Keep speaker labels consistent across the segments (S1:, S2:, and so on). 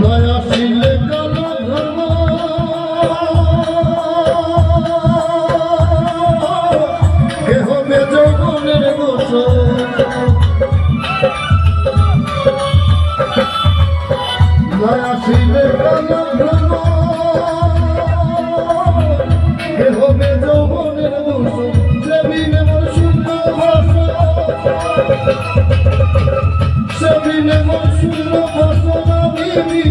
S1: নয়া শিলে কালো ধর্ম। কেহ বেজনের গোচর। নয়া শিলে কালো Thank you.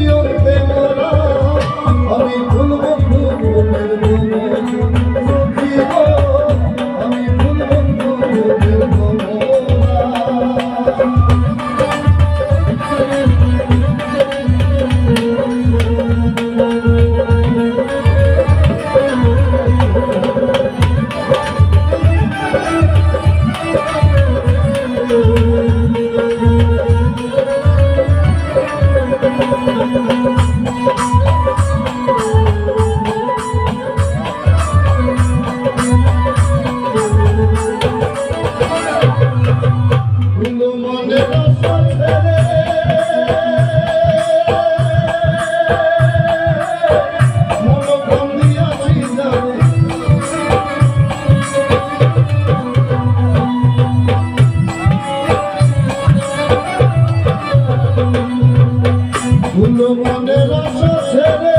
S1: ফুল মনের আশা ছেড়ে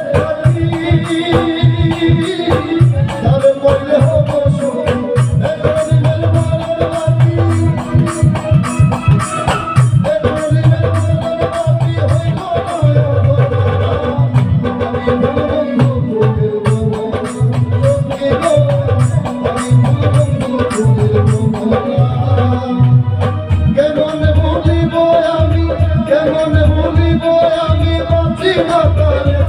S1: জীবন